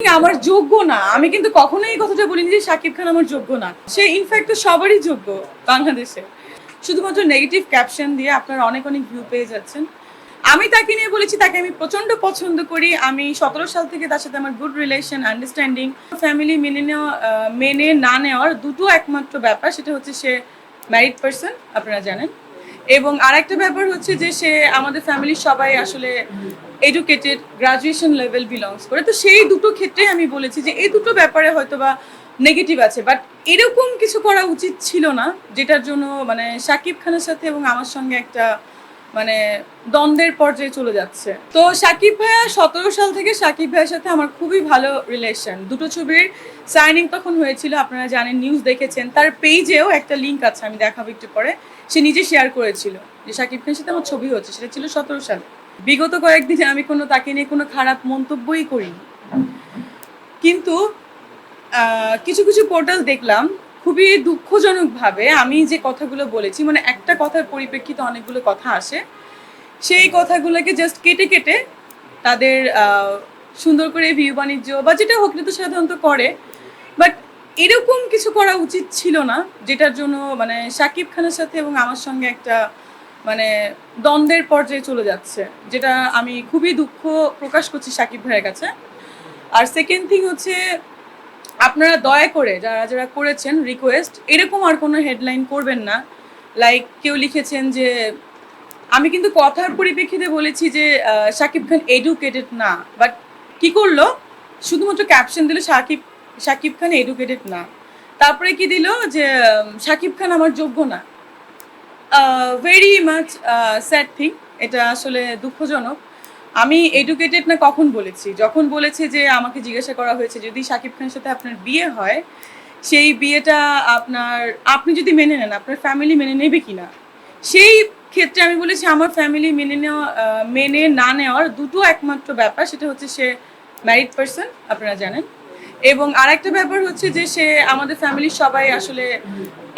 আমার যোগ্য না। আমি কিন্তু কখনোই এই কথাটা বলিনি যে শাকিব খান আমার যোগ্য না। সে ইনফ্যাক্ট তো সবারই যোগ্য বাংলাদেশে। শুধুমাত্র নেগেটিভ ক্যাপশন দিয়ে আপনারা অনেক অনেক ভিউ পেয়ে যাচ্ছেন। আমি তাকে নিয়ে বলেছি, তাকে আমি প্রচণ্ড পছন্দ করি। আমি সতেরো সাল থেকে তার সাথে আমার গুড রিলেশন আন্ডারস্ট্যান্ডিং ফ্যামিলি মেনে নেওয়া মেনে না নেওয়ার দুটো একমাত্র ব্যাপার। সেটা হচ্ছে সে ম্যারিড পার্সন আপনারা জানেন। এবং আরেকটা ব্যাপার হচ্ছে যে সে আমাদের ফ্যামিলির সবাই আসলে এডুকেটেড গ্রাজুয়েশন লেভেল বিলংস করে। তো সেই দুটো ক্ষেত্রে আমি বলেছি যে এই দুটো ব্যাপারে হয়তো বা নেগেটিভ আছে। বাট এরকম কিছু করা উচিত ছিল না, যেটার জন্য মানে শাকিব খানের সাথে এবং আমার সঙ্গে একটা মানে দ্বন্দ্বের পর্যায়ে চলে যাচ্ছে। তো সাকিব ভাইয়া সতেরো সাল থেকে শাকিব ভাইয়ের সাথে আমার খুবই ভালো রিলেশন দুটো ছবির সাইনিং তখন হয়েছিল, আপনারা জানেন নিউজ দেখেছেন। তার পেজেও একটা লিঙ্ক আছে, আমি দেখাবো একটু পরে। সে নিজে শেয়ার করেছিল যে শাকিব খানের সাথে আমার ছবি হচ্ছে সেটা ছিল সতেরো সালে। বিগত কয়েকদিনে আমি কোনো তাকে নিয়ে কোনো খারাপ মন্তব্যই করিনি। কিন্তু কিছু কিছু পোর্টাল দেখলাম, খুবই দুঃখজনকভাবে আমি যে কথাগুলো বলেছি মানে একটা কথার পরিপ্রেক্ষিতে অনেকগুলো কথা আসে, সেই কথাগুলোকে জাস্ট কেটে কেটে তাদের সুন্দর করে ভিউ বাণিজ্য বা যেটা হোক তো সাধারণত করে বাট এরকম কিছু করা উচিত ছিল না, যেটার জন্য মানে শাকিব খানের সাথে এবং আমার সঙ্গে একটা মানে দ্বন্দ্বের পর্যায়ে চলে যাচ্ছে, যেটা আমি খুবই দুঃখ প্রকাশ করছি শাকিব ভাইয়ের কাছে। আর সেকেন্ড থিং হচ্ছে, আপনারা দয়া করে যারা যারা করেছেন রিকোয়েস্ট এরকম আর কোনো হেডলাইন করবেন না। লাইক কেউ লিখেছেন যে, আমি কিন্তু কথার পরিপ্রেক্ষিতে বলেছি যে শাকিব খান এডুকেটেড না। বাট কি করল? শুধুমাত্র ক্যাপশন দিল, সাকিব শাকিব খান এডুকেটেড না। তারপরে কি দিল? যে শাকিব খান আমার যোগ্য না। ভেরি মাচ স্যাড থিং এটা আসলে দুঃখজনক। আমি এডুকেটেড না কখন বলেছি? যখন বলেছে যে আমাকে জিজ্ঞাসা করা হয়েছে, যদি শাকিব খানের সাথে আপনার বিয়ে হয়, সেই বিয়েটা আপনার, আপনি যদি মেনে নেন, আপনার ফ্যামিলি মেনে নেবে কি না সেই ক্ষেত্রে আমি বলেছি, আমার ফ্যামিলি মেনে নেওয়া মেনে না নেওয়ার দুটো একমাত্র ব্যাপার, সেটা হচ্ছে সে ম্যারিড পার্সন আপনারা জানেন। এবং আরেকটা ব্যাপার হচ্ছে যে সে আমাদের ফ্যামিলির সবাই আসলে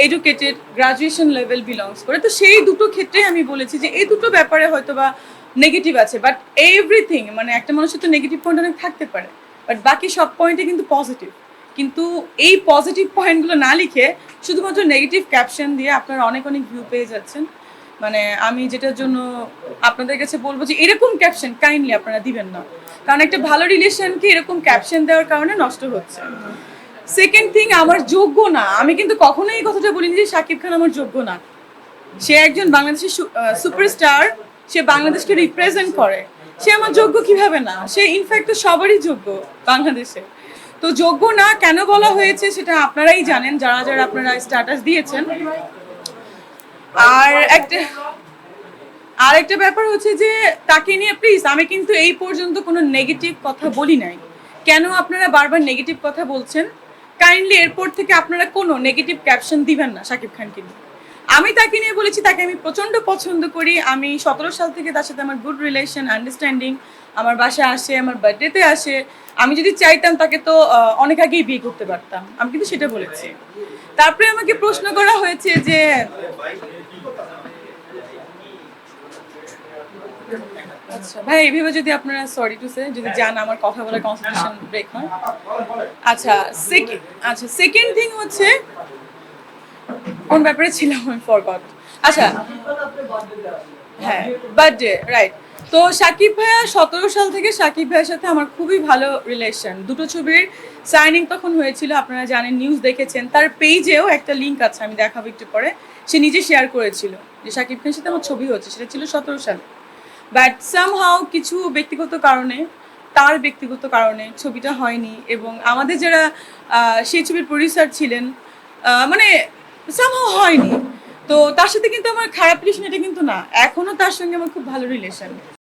এডুকেটেড গ্রাজুয়েশন লেভেল বিলংস করে। তো সেই দুটো ক্ষেত্রে আমি বলেছি যে এই দুটো ব্যাপারে হয়তো বা নেগেটিভ আছে বাট এভরিথিং মানে একটা মানুষের তো নেগেটিভ পয়েন্ট অনেক থাকতে পারে বাট বাকি সব পয়েন্টে কিন্তু পজিটিভ কিন্তু এই পজিটিভ পয়েন্টগুলো না লিখে শুধুমাত্র নেগেটিভ ক্যাপশন দিয়ে আপনারা অনেক অনেক ভিউ পেয়ে যাচ্ছেন। মানে আমি যেটার জন্য আপনাদের কাছে বলব যে এরকম ক্যাপশন কাইন্ডলি আপনারা দিবেন না। কারণ একটা ভালো রিলেশনকে এরকম ক্যাপশন দেওয়ার কারণে নষ্ট হচ্ছে। সেকেন্ড থিং আমার যোগ্য না। আমি কিন্তু কখনোই এই কথাটা বলিনি যে শাকিব খান আমার যোগ্য না। সে একজন বাংলাদেশের সুপারস্টার সে বাংলাদেশকে রিপ্রেজেন্ট করে। সে আমার যোগ্য কীভাবে না? সে ইনফ্যাক্ট তো সবারই যোগ্য বাংলাদেশে। তো যোগ্য না কেন বলা হয়েছে সেটা আপনারাই জানেন, যারা যারা আপনারা স্ট্যাটাস দিয়েছেন। আর একটা আর একটা ব্যাপার হচ্ছে যে, তাকে নিয়ে প্লিজ আমি কিন্তু এই পর্যন্ত কোনো নেগেটিভ কথা বলি নাই। কেন আপনারা বারবার নেগেটিভ কথা বলছেন? কাইন্ডলি এরপর থেকে আপনারা কোনো নেগেটিভ ক্যাপশন দিবেন না শাকিব খানকে নিয়ে। আমি তাকে নিয়ে বলেছি, তাকে আমি প্রচণ্ড পছন্দ করি। আমি সতেরো সাল থেকে তার সাথে আমার গুড রিলেশন আন্ডারস্ট্যান্ডিং আমার বাসায় আসে, আমার বার্থডেতে আসে। আমি যদি চাইতাম তাকে তো অনেক আগেই বিয়ে করতে পারতাম। আমি কিন্তু সেটা বলেছি। তারপরে আমাকে প্রশ্ন করা হয়েছে যে আচ্ছা ভাই, এইভাবে যদি আপনারা সরি টু সে যদি জান আমার কথা বলার কনসেন্ট্রেশন ব্রেক হয়। আচ্ছা সেকেন্ড আচ্ছা সেকেন্ড থিং হচ্ছে, কোন ব্যাপারে ছিলাম আমি ফরগট আচ্ছা হ্যাঁ বার্থডে রাইট তো সাকিব ভাইয়া সতেরো সাল থেকে সাকিব ভাইয়ের সাথে আমার খুবই ভালো রিলেশন দুটো ছবির সাইনিং তখন হয়েছিল, আপনারা জানেন নিউজ দেখেছেন। তার পেজেও একটা লিঙ্ক আছে, আমি দেখাবো একটু পরে। সে নিজে শেয়ার করেছিল যে সাকিব খানের সাথে আমার ছবি হচ্ছে সেটা ছিল সতেরো সালে। বাট সামহাও কিছু ব্যক্তিগত কারণে, তার ব্যক্তিগত কারণে ছবিটা হয়নি এবং আমাদের যারা সেই ছবির প্রডিউসার ছিলেন মানে সামহাও হয়নি। তো তার সাথে কিন্তু আমার খারাপ রিলেশন এটা কিন্তু না। এখনও তার সঙ্গে আমার খুব ভালো রিলেশন